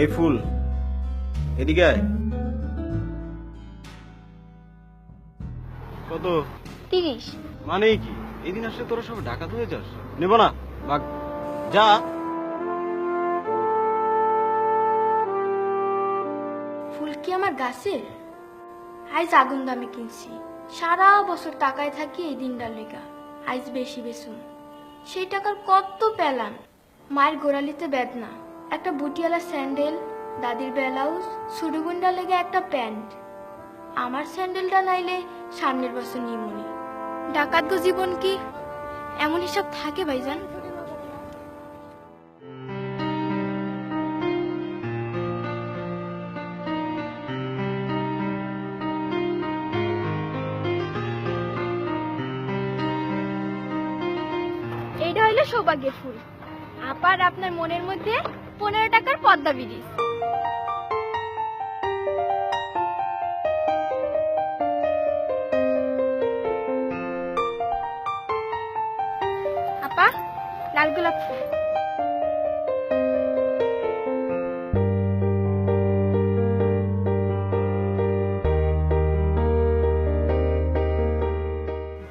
এই ফুল এদিকে আয়। কত? তিরিশ। মানে কি? এদিন আসলে তোরা সব ডাকাত হয়ে যাস। নেব না ভাগ যা। ফুল কি আমার গাছের? আইজ আগুন দামে কিনছি। সারা বছর টাকায় থাকি এই দিনটার লেগা। আইজ বেশি বেসুন সেই টাকার কত পেলাম? মায়ের গোড়ালিতে বেদনা। একটা বুটিয়ালা স্যান্ডেল, দাদির ব্লাউজ সুডুগুন্ডা লেগে একটা প্যান্ট। আমার স্যান্ডেলটা নাইলে সামনের বছর নিমনি। ডাকাত জীবন কি? এমন হিসাব থাকে ভাইজান। সৌভাগ্যের ফুল। আপার আপনার মনের মধ্যে পনেরো টাকার পদ্মা ব্রিজ। আপা লাল গোলাপ ফুল।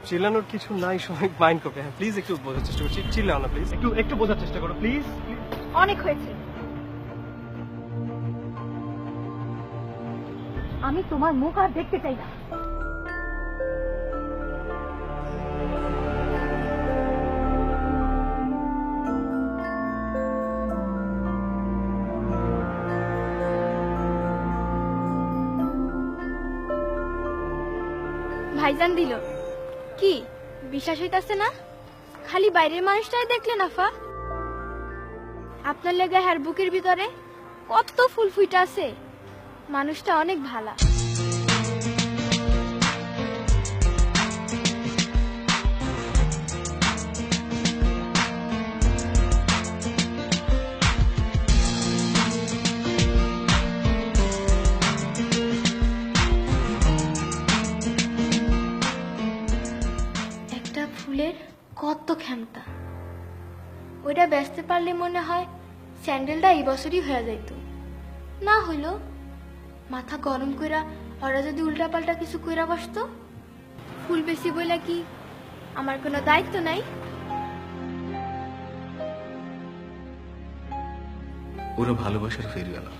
চিল্লানোর কিছু নাই সময় মাইন্ড করবে। হ্যাঁ প্লিজ একটু বোঝার চেষ্টা করছি চিল্লাও না প্লিজ একটু একটু বোঝার চেষ্টা করো প্লিজ অনেক হয়েছে। আমি তোমার মুখ আর দেখতে চাই না। ভাইজান দিল। কি? বিশ্বাস হইতাছে না? খালি বাইরের মানুষটাই দেখলেন আফা আপনার লেগে হ্যার বুকের ভিতরে কত ফুল ফুইটা আছে। মানুষটা অনেক ভালা। ক্ষমতা। ওইটা বেচতে পারলে মনে হয় স্যান্ডেলটা এই বছরই হয়ে যাইত। না হইল, মাথা গরম কইরা ওরা যদি উল্টাপাল্টা কিছু কইরা বসতো, ফুল বেশি বইলা কি আমার কোনো দায়িত্ব নাই? ওরা ভালোবাসার ফেরিওয়ালা।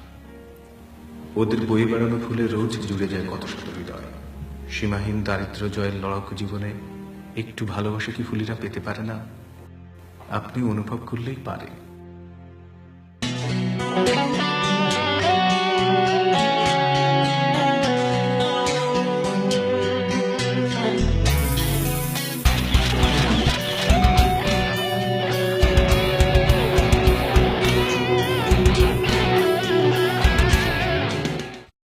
ওদের বই বেড়ানো ফুলে রোজ জুড়ে যায় কত শত হৃদয়। সীমাহীন দারিদ্র জয়ের লড়াকু জীবনে একটু ভালোবাসা কি ফুলিরা পেতে পারে না? আপনি অনুভব করলেই পারে।